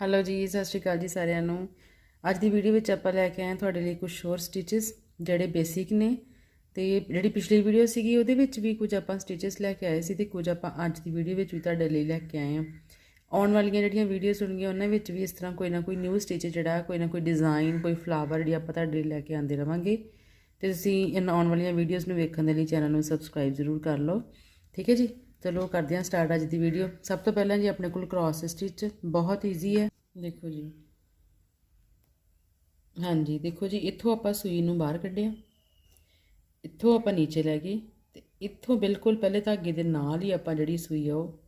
Hello ਜੀ, ਸਤਿ ਸ਼੍ਰੀ ਅਕਾਲ ਜੀ ਸਾਰਿਆਂ ਨੂੰ। ਅੱਜ ਦੀ ਵੀਡੀਓ ਵਿੱਚ ਆਪਾਂ ਲੈ ਕੇ ਆਏ ਹਾਂ ਤੁਹਾਡੇ ਲਈ ਕੁਝ ਹੋਰ ਸਟਿਚਸ ਜਿਹੜੇ ਬੇਸਿਕ ਨੇ। ਤੇ ਜਿਹੜੀ ਪਿਛਲੀ ਵੀਡੀਓ ਸੀਗੀ, ਉਹਦੇ ਵਿੱਚ ਵੀ ਕੁਝ ਆਪਾਂ ਸਟਿਚਸ ਲੈ ਕੇ ਆਏ ਸੀ ਤੇ ਕੁਝ ਆਪਾਂ ਅੱਜ ਦੀ ਵੀਡੀਓ ਵਿੱਚ ਵੀ ਤੁਹਾਡੇ ਲਈ ਲੈ ਕੇ ਆਏ ਹਾਂ। ਆਉਣ ਵਾਲੀਆਂ ਜਿਹੜੀਆਂ ਵੀਡੀਓਜ਼ ਹੋਣਗੀਆਂ, ਉਹਨਾਂ ਵਿੱਚ ਵੀ ਇਸ ਤਰ੍ਹਾਂ ਕੋਈ ਨਾ ਕੋਈ ਨਿਊ ਸਟਿਚ ਜਿਹੜਾ, ਕੋਈ ਨਾ ਕੋਈ ਡਿਜ਼ਾਈਨ ਕੋਈ ਫਲਾਵਰ ਜਿਹੜੀ ਆਪਾਂ ਤੁਹਾਡੇ ਲਈ ਲੈ ਕੇ ਆਉਂਦੇ ਰਵਾਂਗੇ। ਤੇ ਤੁਸੀਂ ਇਹਨਾਂ ਆਉਣ ਵਾਲੀਆਂ ਵੀਡੀਓਜ਼ ਨੂੰ ਵੇਖਣ ਦੇ ਲਈ ਚੈਨਲ ਨੂੰ ਸਬਸਕ੍ਰਾਈਬ ਜ਼ਰੂਰ ਕਰ ਲਓ। ਠੀਕ ਹੈ ਜੀ? ਚਲੋ ਕਰਦੇ ਹਾਂ ਸਟਾਰਟ ਅੱਜ ਦੀ ਵੀਡੀਓ ਸਭ ਤੋਂ ਪਹਿਲਾਂ ਜੀ ਆਪਣੇ ਕੋਲ ਕ੍ਰਾਸ ਸਟਿਚ ਬਹੁਤ ਈਜ਼ੀ ਹੈ। ਦੇਖੋ ਜੀ। ਹਾਂਜੀ, ਦੇਖੋ ਜੀ, ਇੱਥੋਂ ਆਪਾਂ ਸੂਈ ਨੂੰ ਬਾਹਰ ਕੱਢਿਆ। ਇੱਥੋਂ ਆਪਾਂ ਨੀਚੇ ਲੈ ਗਏ। ਤੇ ਇੱਥੋਂ ਬਿਲਕੁਲ ਪਹਿਲੇ ਧਾਗੇ ਦੇ ਨਾਲ ਹੀ ਆਪਾਂ ਜਿਹੜੀ ਸੂਈ ਆ ਉਹ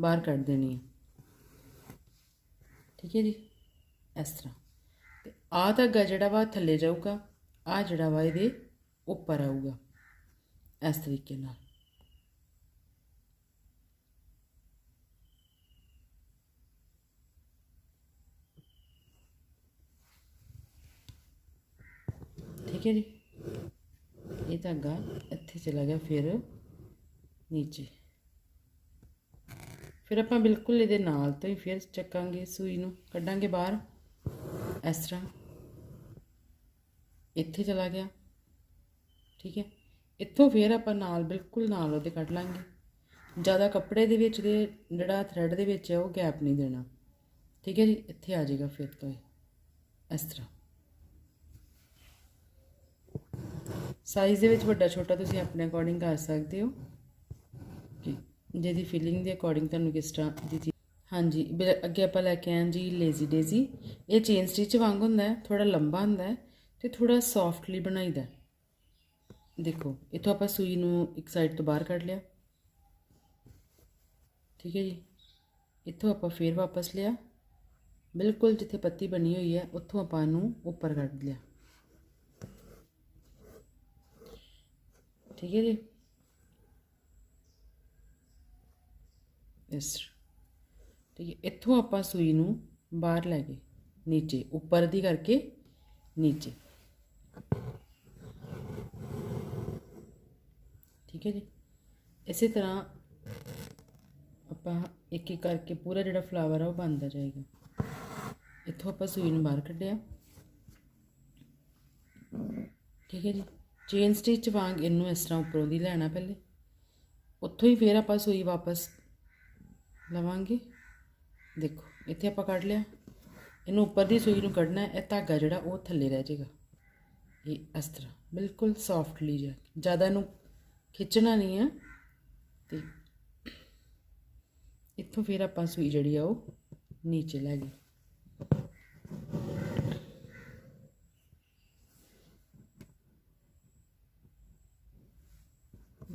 ਬਾਹਰ ਕੱਢ ਦੇਣੀ ਹੈ। ਠੀਕ ਹੈ ਜੀ? ਇਸ ਤਰ੍ਹਾਂ। ਤੇ ਆਹ ਧਾਗਾ ਜਿਹੜਾ ਵਾ ਥੱਲੇ ਜਾਊਗਾ ਆ ਜਿਹੜਾ ਵਾ ਇਹਦੇ ਉੱਪਰ ਆਊਗਾ। ਇਸ ਤਰੀਕੇ ਨਾਲ। ਠੀਕ ਹੈ ਜੀ। ਇਹ ਧਾਗਾ ਇੱਥੇ ਚਲਾ ਗਿਆ ਫਿਰ ਨੀਚੇ। ਫਿਰ ਆਪਾਂ ਬਿਲਕੁਲ ਇਹਦੇ ਨਾਲ ਤੋਂ ਹੀ ਫਿਰ ਚੱਕਾਂਗੇ ਸੂਈ ਨੂੰ। ਕੱਢਾਂਗੇ ਬਾਹਰ। ਇਸ ਤਰ੍ਹਾਂ ਇੱਥੇ ਚਲਾ ਗਿਆ। ਠੀਕ ਹੈ। ਇੱਥੋਂ ਫਿਰ ਆਪਾਂ ਨਾਲ ਬਿਲਕੁਲ ਨਾਲ ਉਹਦੇ ਕੱਢ ਲਾਂਗੇ। ਜ਼ਿਆਦਾ ਕੱਪੜੇ ਦੇ ਵਿੱਚ ਦੇ, ਜਿਹੜਾ ਥਰੈਡ ਦੇ ਵਿੱਚ ਹੈ, ਉਹ ਗੈਪ ਨਹੀਂ ਦੇਣਾ। ਠੀਕ ਹੈ ਜੀ। ਇੱਥੇ ਆ ਜਾਏਗਾ ਫਿਰ ਤੋਂ ਇਹ। ਇਸ ਤਰ੍ਹਾਂ। ਸਾਈਜ਼ ਦੇ ਵਿੱਚ ਵੱਡਾ ਛੋਟਾ ਤੁਸੀਂ ਆਪਣੇ ਅਕੋਰਡਿੰਗ ਕਰ ਸਕਦੇ ਹੋ। ਕਿ ਜਿਹਦੀ ਫੀਲਿੰਗ ਦੇ ਅਕੋਰਡਿੰਗ ਤੁਹਾਨੂੰ ਕਿਸ ਤਰ੍ਹਾਂ ਦੀ ਹਾਂਜੀ, ਬਿਲ- ਅੱਗੇ ਆਪਾਂ ਲੈ ਕੇ ਆਏ ਜੀ ਲੇਜ਼ੀ ਡੇਜ਼ੀ ਇਹ ਚੇਨ ਸਟਿਚ ਵਾਂਗ ਹੁੰਦਾ ਹੈ ਥੋੜਾ ਲੰਬਾ ਹੁੰਦਾ ਹੈ ਤੇ ਥੋੜਾ ਸੌਫਟਲੀ ਬਣਾਈਦਾ ਦੇਖੋ, ਇਥੋਂ ਆਪਾਂ ਸੂਈ ਨੂੰ ਇੱਕ ਸਾਈਡ ਤੋਂ ਬਾਹਰ ਕੱਢ ਲਿਆ। ਠੀਕ ਹੈ ਜੀ। ਇੱਥੋਂ ਆਪਾਂ ਫੇਰ ਵਾਪਸ ਲਿਆ। ਬਿਲਕੁਲ ਜਿੱਥੇ ਪੱਤੀ ਬਣੀ ਹੋਈ ਹੈ, ਉੱਥੋਂ ਆਪਾਂ ਇਹਨੂੰ ਉੱਪਰ ਕੱਢ ਲਿਆ। ਠੀਕ ਹੈ ਜੀ। ਇਸ ਠੀਕ ਹੈ, ਇੱਥੋਂ ਆਪਾਂ ਸੂਈ ਨੂੰ ਬਾਹਰ ਲੈ ਗਏ, ਨੀਚੇ, ਉੱਪਰ ਦੀ ਕਰਕੇ ਨੀਚੇ। ਠੀਕ ਹੈ ਜੀ। ਇਸੇ ਤਰ੍ਹਾਂ ਆਪਾਂ ਇੱਕ ਇੱਕ ਕਰਕੇ ਪੂਰਾ ਜਿਹੜਾ ਫਲਾਵਰ ਆ ਉਹ ਬਣਦਾ ਜਾਏਗਾ। ਇੱਥੋਂ ਆਪਾਂ ਸੂਈ ਨੂੰ ਬਾਹਰ ਕੱਢਿਆ। ਠੀਕ ਹੈ ਜੀ। ਚੇਨ ਸਟਿਚ ਵਾਂਗ ਇਹਨੂੰ ਇਸ ਤਰ੍ਹਾਂ ਉੱਪਰੋਂ ਦੀ ਲੈਣਾ ਪਹਿਲੇ। ਉੱਥੋਂ ਹੀ ਫੇਰ ਆਪਾਂ ਸੂਈ ਵਾਪਸ ਲਵਾਂਗੇ। ਦੇਖੋ, ਇੱਥੇ ਆਪਾਂ ਕੱਢ ਲਿਆ। ਇਹਨੂੰ ਉੱਪਰ ਦੀ ਸੂਈ ਨੂੰ ਕੱਢਣਾ ਹੈ ਇਹ ਧਾਗਾ ਜਿਹੜਾ ਉਹ ਥੱਲੇ ਰਹਿ ਜਾਏਗਾ। ਇਹ ਇਸ ਤਰ੍ਹਾਂ, ਬਿਲਕੁਲ ਸੌਫਟਲੀ ਜਿਹਾ। ਜ਼ਿਆਦਾ ਇਹਨੂੰ ਖਿੱਚਣਾ ਨਹੀਂ ਹੈ ਤੇ ਇੱਥੋਂ ਫਿਰ ਆਪਾਂ ਸੂਈ ਜਿਹੜੀ ਆ ਉਹ ਨੀਚੇ ਲੈ ਗਏ।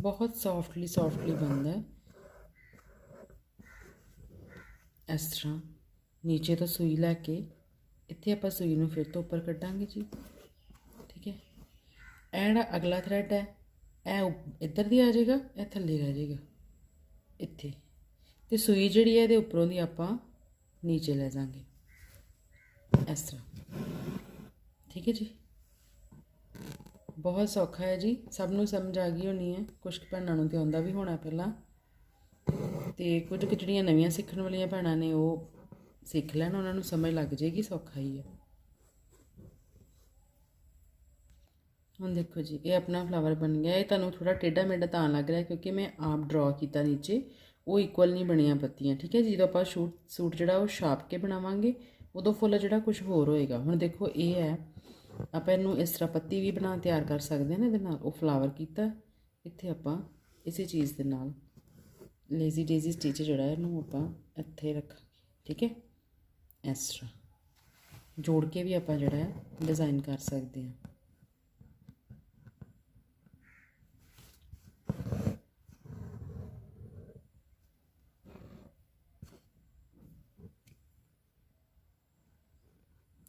ਬਹੁਤ ਸੌਫਟਲੀ ਸੌਫਟਲੀ ਬਣਦਾ ਇਸ ਤਰ੍ਹਾਂ ਨੀਚੇ ਤੋਂ ਸੂਈ ਲੈ ਕੇ ਇੱਥੇ ਆਪਾਂ ਸੂਈ ਨੂੰ ਫਿਰ ਤੋਂ ਉੱਪਰ ਕੱਢਾਂਗੇ ਜੀ। ਠੀਕ ਹੈ। ਇਹ ਜਿਹੜਾ ਅਗਲਾ ਥਰੈਡ ਹੈ। ਇਹ ਉਪ- ਇੱਧਰ ਦੀ ਆ ਜਾਏਗਾ, ਇਹ ਥੱਲੇ ਰਹਿ ਜਾਏਗਾ। ਇੱਥੇ। ਤੇ ਸੂਈ ਜਿਹੜੀ ਹੈ ਇਹਦੇ ਉੱਪਰੋਂ ਦੀ ਆਪਾਂ ਨੀਚੇ ਲੈ ਜਾਾਂਗੇ। ਇਸ ਤਰ੍ਹਾਂ। ਠੀਕ ਹੈ ਜੀ। ਬਹੁਤ ਸੌਖਾ ਹੈ ਜੀ। ਸਭ ਨੂੰ ਸਮਝ ਆ ਗਈ ਹੋਣੀ ਹੈ। ਕੁਝ ਕੁ ਭੈਣਾਂ ਨੂੰ ਤੇ ਆਉਂਦਾ ਵੀ ਹੋਣਾ ਪਹਿਲਾਂ। ਤੇ ਕੁਝ ਕੁ ਜਿਹੜੀਆਂ ਨਵੀਆਂ ਸਿੱਖਣ ਵਾਲੀਆਂ ਭੈਣਾਂ ਨੇ, ਉਹ ਸਿੱਖ ਲੈਣ। ਉਹਨਾਂ ਨੂੰ ਸਮਝ ਲੱਗ ਜਾਏਗੀ, ਸੌਖਾ ਹੀ ਹੈ। ਹੁਣ ਦੇਖੋ ਜੀ, ਇਹ ਆਪਣਾ ਫਲਾਵਰ ਬਣ ਗਿਆ। ਇਹ ਤੁਹਾਨੂੰ ਥੋੜਾ ਟੇਢਾ ਮੇਢਾ ਤਾਂ ਲੱਗ ਰਿਹਾ, ਕਿਉਂਕਿ ਮੈਂ ਆਪ ਡਰਾ ਕੀਤਾ ਨੀਚੇ। ਉਹ ਇਕੁਅਲ ਨਹੀਂ ਬਣੀਆਂ ਪੱਤੀਆਂ, ਠੀਕ ਹੈ ਜਦੋਂ ਆਪਾਂ ਸ਼ੂਟ, ਸੂਟ ਜਿਹੜਾ, ਉਹ ਛਾਪ ਕੇ ਬਣਾਵਾਂਗੇ, ਉਦੋਂ ਫੁੱਲ ਜਿਹੜਾ ਕੁਝ ਹੋਰ ਹੋਏਗਾ। ਹੁਣ ਦੇਖੋ, ਇਹ ਹੈ ਆਪਾਂ ਇਹਨੂੰ ਇਸ ਤਰ੍ਹਾਂ ਪੱਤੀ ਵੀ ਬਣਾ ਤਿਆਰ ਕਰ ਸਕਦੇ ਹਾਂ ਇਹਦੇ ਨਾਲ, ਉਹ ਫਲਾਵਰ ਕੀਤਾ ਇੱਥੇ ਆਪਾਂ ਇਸੇ ਚੀਜ਼ ਦੇ ਨਾਲ ਲੇਜ਼ੀ ਡੇਜ਼ੀ ਸਟਿਚ ਜਿਹੜਾ ਇਹਨੂੰ ਆਪਾਂ ਇੱਥੇ ਰੱਖਾਂਗੇ, ਠੀਕ ਹੈ? ਇਸ ਤਰ੍ਹਾਂ ਜੋੜ ਕੇ ਵੀ ਆਪਾਂ ਜਿਹੜਾ ਹੈ ਡਿਜ਼ਾਈਨ ਕਰ ਸਕਦੇ ਹਾਂ।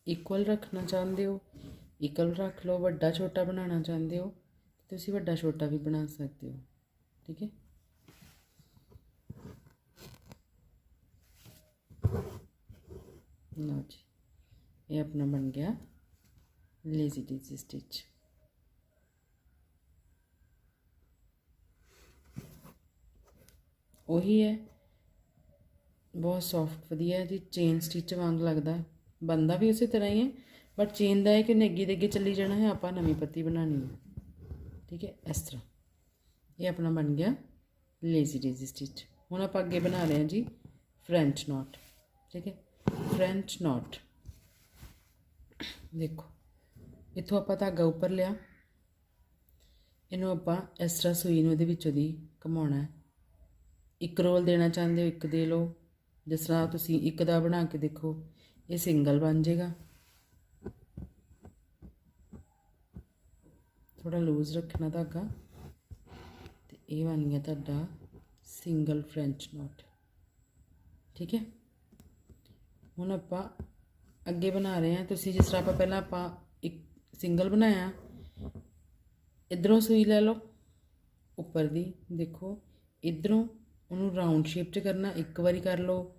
ਇਕੁਅਲ ਰੱਖਣਾ ਚਾਹੁੰਦੇ ਹੋ? ਇਕੁਅਲ ਰੱਖ ਲਓ, ਵੱਡਾ ਛੋਟਾ ਬਣਾਉਣਾ ਚਾਹੁੰਦੇ ਹੋ ਤੁਸੀਂ ਵੱਡਾ ਛੋਟਾ ਵੀ ਬਣਾ ਸਕਦੇ ਹੋ, ਠੀਕ ਹੈ? ਲਓ ਜੀ, ਇਹ ਆਪਣਾ ਬਣ ਗਿਆ ਲੇਜ਼ੀ ਡੇਜ਼ੀ ਸਟਿਚ ਉਹੀ ਹੈ, ਬਹੁਤ ਸੌਫਟ ਵਧੀਆ ਜੀ ਚੇਨ ਸਟਿਚ ਵਾਂਗ ਲੱਗਦਾ ਬੰਦਾ ਵੀ ਉਸੇ ਤਰ੍ਹਾਂ ਹੀ ਹੈ। ਬਟ ਚੇਨ ਦਾ ਹੈ ਕਿ ਉਹਨੇ ਦੇ ਅੱਗੇ ਚੱਲੀ ਜਾਣਾ ਹੈ, ਆਪਾਂ ਨਵੀਂ ਪੱਤੀ ਬਣਾਉਣੀ ਹੈ। ਠੀਕ ਹੈ? ਇਸ ਤਰ੍ਹਾਂ। ਇਹ ਆਪਣਾ ਬਣ ਗਿਆ ਲੇਜ਼ੀ ਡੇਜ਼ੀ ਸਟਿਚ ਹੁਣ ਆਪਾਂ ਅੱਗੇ ਬਣਾ ਰਹੇ ਹਾਂ ਜੀ ਫ੍ਰੈਂਚ ਨੋਟ ਠੀਕ ਹੈ? ਫ੍ਰੈਂਚ ਨੋਟ ਦੇਖੋ। ਇੱਥੋਂ ਆਪਾਂ ਧਾਗਾ ਉੱਪਰ ਲਿਆ। ਇਹਨੂੰ ਆਪਾਂ ਇਸ ਤਰ੍ਹਾਂ ਸੂਈ ਨੂੰ ਇਹਦੇ ਵਿੱਚੋਂ ਦੀ ਘਮਾਉਣਾ ਹੈ। ਇੱਕ ਰੋਲ ਦੇਣਾ ਚਾਹੁੰਦੇ ਹੋ, ਇੱਕ ਦੇ ਲਓ। ਜਿਸ ਤਰ੍ਹਾਂ ਤੁਸੀਂ ਇੱਕ ਦਾ ਬਣਾ ਕੇ ਦੇਖੋ, ਇਹ ਸਿੰਗਲ ਬਣ ਜਾਏਗਾ। ਥੋੜਾ ਲੂਜ਼ ਰੱਖਣਾ ਧਾਗਾ। ਤੇ ਇਹ ਬਣ ਗਿਆ ਤੁਹਾਡਾ ਸਿੰਗਲ ਫ੍ਰੈਂਚ ਨੋਟ ਠੀਕ ਹੈ? ਹੁਣ ਆਪਾਂ ਅੱਗੇ ਬਣਾ ਰਹੇ ਹਾਂ। ਤੁਸੀਂ ਜਿਸ ਤਰ੍ਹਾਂ ਆਪਾਂ ਪਹਿਲਾਂ ਆਪਾਂ ਇੱਕ ਸਿੰਗਲ ਬਣਾਇਆ, ਇਧਰੋਂ ਸੂਈ ਲੈ ਲਓ, ਉੱਪਰ ਦੀ। ਦੇਖੋ, ਇਧਰੋਂ ਉਹਨੂੰ ਰਾਉਂਡ ਸ਼ੇਪ 'ਚ ਕਰਨਾ, ਇੱਕ ਵਾਰੀ ਕਰ ਲਓ।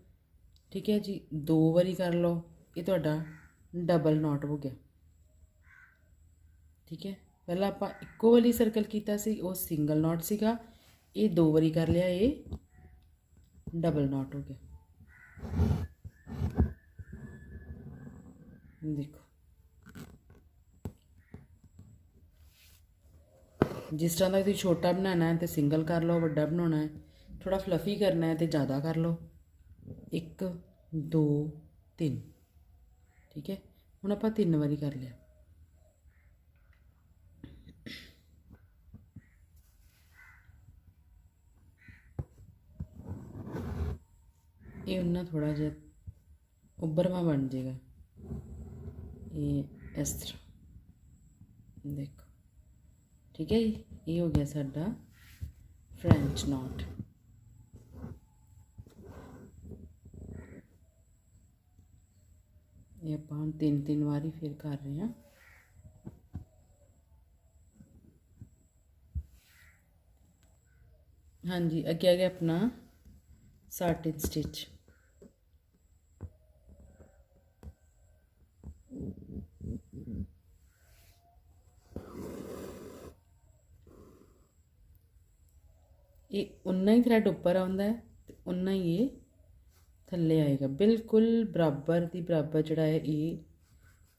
ਠੀਕ ਹੈ ਜੀ? ਦੋ ਵਾਰੀ ਕਰ ਲਓ। ਇਹ ਤੁਹਾਡਾ ਡਬਲ ਨੋਟ ਹੋ ਗਿਆ। ਠੀਕ ਹੈ? ਪਹਿਲਾਂ ਆਪਾਂ ਇੱਕੋ ਵਾਰੀ ਸਰਕਲ ਕੀਤਾ ਸੀ, ਉਹ ਸਿੰਗਲ ਨੋਟ ਸੀਗਾ। ਇਹ ਦੋ ਵਾਰੀ ਕਰ ਲਿਆ, ਇਹ ਡਬਲ ਨੋਟ ਹੋ ਗਿਆ। ਦੇਖੋ। ਜਿਸ ਤਰ੍ਹਾਂ ਦਾ ਤੁਸੀਂ ਛੋਟਾ ਬਣਾਉਣਾ ਹੈ ਤੇ ਸਿੰਗਲ ਕਰ ਲਓ, ਵੱਡਾ ਬਣਾਉਣਾ ਹੈ ਥੋੜਾ ਫਲਫੀ ਕਰਨਾ ਹੈ ਤੇ ਜ਼ਿਆਦਾ ਕਰ ਲਓ। 1 2 3 ਠੀਕ ਹੈ? ਹੁਣ ਆਪਾਂ ਤਿੰਨ ਵਾਰੀ ਕਰ ਲਿਆ। ਇਹ ਉਹਨਾਂ ਥੋੜਾ ਜਿਹਾ ਉੱਭਰਵਾ ਬਣ ਜਾਏਗਾ। ਇਹ ਇਸ ਤਰ੍ਹਾਂ। ਦੇਖੋ। ਠੀਕ ਹੈ ਜੀ? ਇਹ ਹੋ ਗਿਆ ਸਾਡਾ ਫ੍ਰੈਂਚ ਨੋਟ ਇਹ ਆਪਾਂ ਹੁਣ ਤਿੰਨ ਤਿੰਨ ਵਾਰੀ ਫਿਰ ਕਰ ਰਹੇ ਹਾਂ। ਹਾਂਜੀ, ਅੱਗੇ ਆ ਗਿਆ ਆਪਣਾ ਸਾਟਿਨ ਸਟਿਚ ਇਹ ਉਨਾ ਹੀ ਥਰੈਡ ਉੱਪਰ ਆਉਂਦਾ ਹੈ ਤੇ ਉਨਾ ਹੀ ਇਹ ਥੱਲੇ ਆਏਗਾ। ਬਿਲਕੁਲ ਬਰਾਬਰ ਦੀ ਬਰਾਬਰ ਜਿਹੜਾ ਹੈ ਇਹ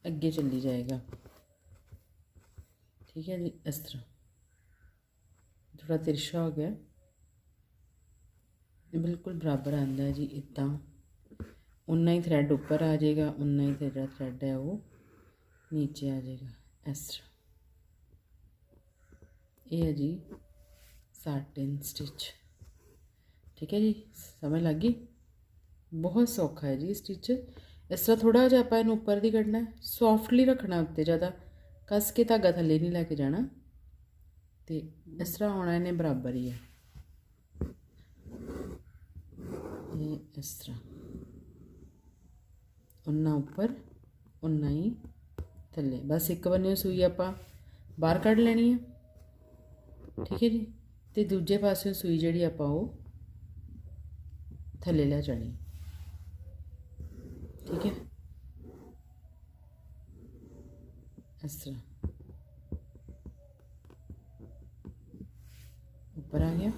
ਅੱਗੇ ਚੱਲੀ ਜਾਏਗਾ। ਠੀਕ ਹੈ ਜੀ, ਇਸ ਤਰ੍ਹਾਂ। ਥੋੜਾ ਤਿਰਛਾ ਹੋ ਗਿਆ। ਬਿਲਕੁਲ ਬਰਾਬਰ ਆਂਦਾ ਹੈ ਜੀ ਇਦਾਂ। ਉਨਾ ਹੀ ਥਰੈਡ ਉੱਪਰ ਆ ਜਾਏਗਾ, ਉਨਾ ਹੀ ਜਿਹੜਾ ਥਰੈਡ ਹੈ ਉਹ ਨੀਚੇ ਆ ਜਾਏਗਾ। ਇਸ ਤਰ੍ਹਾਂ। ਇਹ ਹੈ ਜੀ ਸਾਟਿਨ ਸਟਿਚ ਠੀਕ ਹੈ ਜੀ, ਸਮਝ ਲੱਗ ਗਈ? ਬਹੁਤ ਸੌਖਾ ਹੈ ਜੀ ਸਟਿਚ ਇਸ ਤਰ੍ਹਾਂ ਥੋੜਾ ਜਿਹਾ ਆਪਾਂ ਇਹਨੂੰ ਉੱਪਰ ਦੀ ਕੱਢਣਾ ਹੈ ਸੌਫਟਲੀ ਰੱਖਣਾ ਉੱਤੇ ਜ਼ਿਆਦਾ। ਕੱਸ ਕੇ ਧਾਗਾ ਥੱਲੇ ਨਹੀਂ ਲੈ ਕੇ ਜਾਣਾ। ਤੇ ਇਸ ਤਰ੍ਹਾਂ ਹੋਣਾ ਇਹਨੇ ਬਰਾਬਰ ਹੀ ਹੈ। ਇਹ ਇਸ ਤਰ੍ਹਾਂ। ਉਨਾ ਉੱਪਰ ਉਨਾ ਹੀ ਥੱਲੇ। ਬਸ ਇੱਕ ਬੰਨੇ ਸੂਈ ਆਪਾਂ ਬਾਹਰ ਕੱਢ ਲੈਣੀ ਹੈ। ਠੀਕ ਹੈ ਜੀ। ਤੇ ਦੂਜੇ ਪਾਸੇ ਸੂਈ ਜਿਹੜੀ ਆਪਾਂ ਉਹ ਥੱਲੇ ਲੈ ਜਾਣੀ। ਠੀਕ ਹੈ? ਇਸ ਤਰ੍ਹਾਂ। ਉੱਪਰ ਆ ਗਿਆ।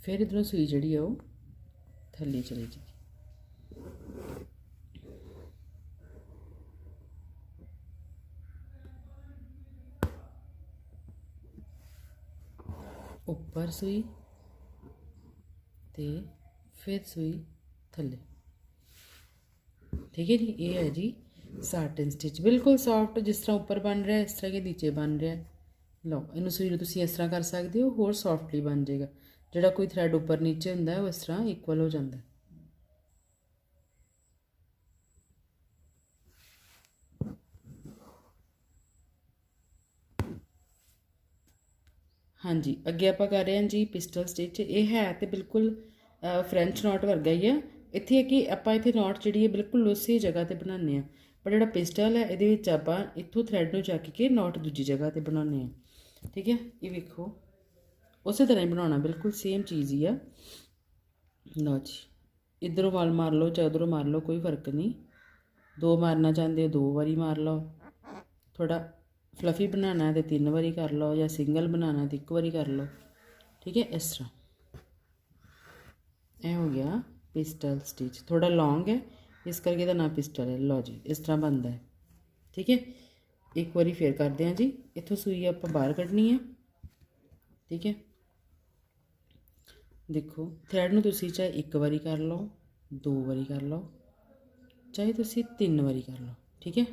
ਫਿਰ ਇਧਰੋਂ ਸੂਈ ਜਿਹੜੀ ਆ ਉਹ ਥੱਲੇ ਚਲੀ ਜੀ ਉੱਪਰ ਸੂਈ ਤੇ ਫਿਰ ਸੂਈ ਥੱਲੇ। ਠੀਕ ਹੈ ਜੀ, ਇਹ ਹੈ ਜੀ ਸਾਟਨ ਸਟਿਚ ਬਿਲਕੁਲ ਸੌਫਟ ਜਿਸ ਤਰ੍ਹਾਂ ਉੱਪਰ ਬਣ ਰਿਹਾ, ਇਸ ਤਰ੍ਹਾਂ ਹੀ ਨੀਚੇ ਬਣ ਰਿਹਾ। ਲਓ, ਇਹਨੂੰ ਸੂਈ ਨੂੰ ਤੁਸੀਂ ਇਸ ਤਰ੍ਹਾਂ ਕਰ ਸਕਦੇ ਹੋ, ਹੋਰ ਸੌਫਟਲੀ ਬਣ ਜਾਏਗਾ। ਜਿਹੜਾ ਕੋਈ ਥ੍ਰੈਡ ਉੱਪਰ ਨੀਚੇ ਹੁੰਦਾ ਹੈ ਉਹ ਇਸ ਤਰ੍ਹਾਂ ਇਕੁਅਲ ਹੋ ਜਾਂਦਾ। ਹੈ ਹਾਂਜੀ, ਅੱਗੇ ਆਪਾਂ ਕਰ ਰਹੇ ਹਾਂ ਜੀ ਪਿਸਟਲ ਸਟਿਚ ਇਹ ਹੈ ਤੇ ਬਿਲਕੁਲ ਫ੍ਰੈਂਚ ਨੋਟ ਵਰਗਾ ਹੀ ਆ ਇੱਥੇ ਹੈ ਕਿ ਆਪਾਂ ਇੱਥੇ ਨੋਟ ਜਿਹੜੀ ਹੈ ਬਿਲਕੁਲ ਉਸੇ ਜਗ੍ਹਾ ਤੇ ਬਣਾਉਂਦੇ ਆ ਪਰ ਜਿਹੜਾ ਪਿਸਟਲ ਹੈ, ਇਹਦੇ ਵਿੱਚ ਆਪਾਂ ਇੱਥੋਂ ਥ੍ਰੈਡ ਨੂੰ ਚੱਕ ਕੇ ਨੋਟ ਦੂਜੀ ਜਗ੍ਹਾ ਤੇ ਬਣਾਉਂਦੇ ਆ ਠੀਕ ਹੈ? ਇਹ ਵੇਖੋ। ਉਸੇ ਤਰ੍ਹਾਂ ਹੀ ਬਣਾਉਣਾ, ਬਿਲਕੁਲ ਸੇਮ ਚੀਜ਼ ਹੀ ਆ। ਲਓ ਜੀ। ਇਧਰੋਂ ਵਾਲ ਮਾਰ ਲਓ ਚਾਹੇ ਉਧਰੋਂ ਮਾਰ ਲਓ, ਕੋਈ ਫ਼ਰਕ ਨਹੀਂ। ਦੋ ਮਾਰਨਾ ਚਾਹੁੰਦੇ ਹੋ, ਦੋ ਵਾਰੀ ਮਾਰ ਲਓ। ਥੋੜਾ ਫਲਫੀ ਬਣਾਉਣਾ ਹੈ ਤੇ ਤਿੰਨ ਵਾਰੀ ਕਰ ਲਓ ਜਾਂ ਸਿੰਗਲ ਬਣਾਉਣਾ ਤੇ ਇੱਕ ਵਾਰੀ ਕਰ ਲਓ। ਠੀਕ ਹੈ, ਇਸ ਤਰ੍ਹਾਂ। ਇਹ ਹੋ ਗਿਆ ਪਿਸਟਲ ਸਟਿਚ। ਥੋੜਾ ਲੌਂਗ ਹੈ, ਇਸ ਕਰਕੇ ਇਹਦਾ ਨਾਮ ਪਿਸਟਲ ਹੈ। ਲਓ ਜੀ, ਇਸ ਤਰ੍ਹਾਂ ਬਣਦਾ ਹੈ। ਠੀਕ ਹੈ, ਇੱਕ ਵਾਰੀ ਫੇਰ ਕਰਦੇ ਹਾਂ ਜੀ। ਇੱਥੋਂ ਸੂਈ ਆਪਾਂ ਬਾਹਰ ਕੱਢਣੀ ਹੈ। ਠੀਕ ਹੈ। ਦੇਖੋ, ਥਰੈਡ ਨੂੰ ਤੁਸੀਂ ਚਾਹੇ ਇੱਕ ਵਾਰੀ ਕਰ ਲਓ, ਦੋ ਵਾਰੀ ਕਰ ਲਓ, ਚਾਹੇ ਤੁਸੀਂ ਤਿੰਨ ਵਾਰੀ ਕਰ ਲਓ। ਠੀਕ ਹੈ।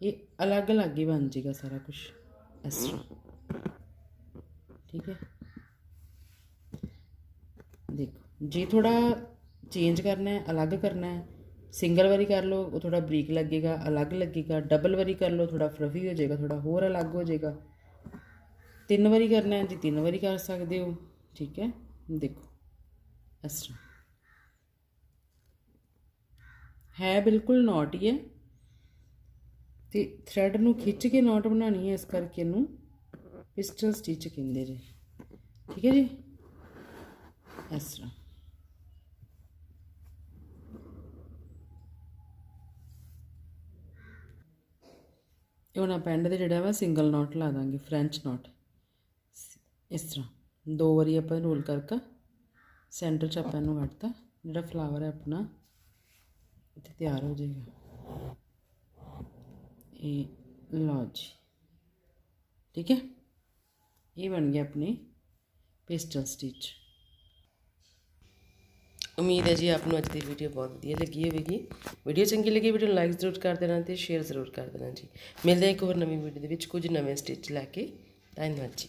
ਇਹ ਅਲੱਗ-ਅਲੱਗ ਹੀ ਬਣ ਜਾਏਗਾ ਸਾਰਾ ਕੁਝ ਇਸ ਤਰ੍ਹਾਂ ਠੀਕ ਹੈ ਦੇਖੋ ਜੇ ਥੋੜਾ ਚੇਂਜ ਕਰਨਾ ਹੈ ਅਲੱਗ ਕਰਨਾ ਹੈ ਸਿੰਗਲ ਵਾਰੀ ਕਰ ਲਓ ਉਹ ਥੋੜਾ ਬਰੀਕ ਲੱਗੇਗਾ ਅਲੱਗ ਲੱਗੇਗਾ ਡਬਲ ਵਾਰੀ ਕਰ ਲਓ ਥੋੜਾ ਫਲਫੀ ਹੋ ਜਾਏਗਾ ਥੋੜਾ ਹੋਰ ਅਲੱਗ ਹੋ ਜਾਏਗਾ ਤਿੰਨ ਵਾਰੀ ਕਰਨਾ ਹੈ ਜੀ ਤਿੰਨ ਵਾਰੀ ਕਰ ਸਕਦੇ ਹੋ ਠੀਕ ਹੈ ਦੇਖੋ ਇਸ ਤਰ੍ਹਾਂ ਹੈ ਬਿਲਕੁਲ ਨੋਟ ਹੀ ਹੈ ਤੇ ਥ੍ਰੈਡ ਨੂੰ ਖਿੱਚ ਕੇ ਨੋਟ ਬਣਾਉਣੀ ਹੈ ਇਸ ਕਰਕੇ ਇਹਨੂੰ ਪਿਸਟਲ ਸਟਿਚ ਕਹਿੰਦੇ ਜੀ ਠੀਕ ਹੈ ਜੀ? ਇਸ ਤਰ੍ਹਾਂ। ਇਹ ਹੁਣ ਆਪਾਂ ਜਿਹੜਾ ਵਾ ਸਿੰਗਲ ਨੋਟ ਲਾ ਦਾਂਗੇ ਫ੍ਰੈਂਚ ਨੋਟ ਇਸ ਤਰ੍ਹਾਂ। ਦੋ ਵਾਰੀ ਆਪਾਂ ਰੋਲ ਕਰਕੇ ਸੈਂਟਰ 'ਚ ਆਪਾਂ ਇਹਨੂੰ ਕੱਟਤਾ ਜਿਹੜਾ ਫਲਾਵਰ ਹੈ ਆਪਣਾ, ਇੱਥੇ ਤਿਆਰ ਹੋ ਜਾਏਗਾ। ਇਹ ਲਓ ਜੀ ਠੀਕ ਹੈ? ਇਹ ਬਣ ਗਿਆ ਆਪਣੇ ਪੇਸਟਲ ਸਟਿਚ। ਉਮੀਦ ਹੈ ਜੀ ਆਪ ਨੂੰ ਅੱਜ ਦੀ ਵੀਡੀਓ ਬਹੁਤ ਵਧੀਆ ਲੱਗੀ ਹੋਵੇਗੀ। ਵੀਡੀਓ ਚੰਗੀ ਲੱਗੀ ਵੀਡੀਓ ਨੂੰ ਲਾਈਕ ਜ਼ਰੂਰ ਕਰ ਦੇਣਾ ਤੇ ਸ਼ੇਅਰ ਜ਼ਰੂਰ ਕਰ ਦੇਣਾ ਜੀ। ਮਿਲਦੇ ਹਾਂ ਇੱਕ ਹੋਰ ਨਵੀਂ ਵੀਡੀਓ ਦੇ ਵਿੱਚ ਕੁਝ ਨਵੇਂ ਸਟਿਚ ਲੈ ਕੇ। ਧੰਨਵਾਦ ਜੀ।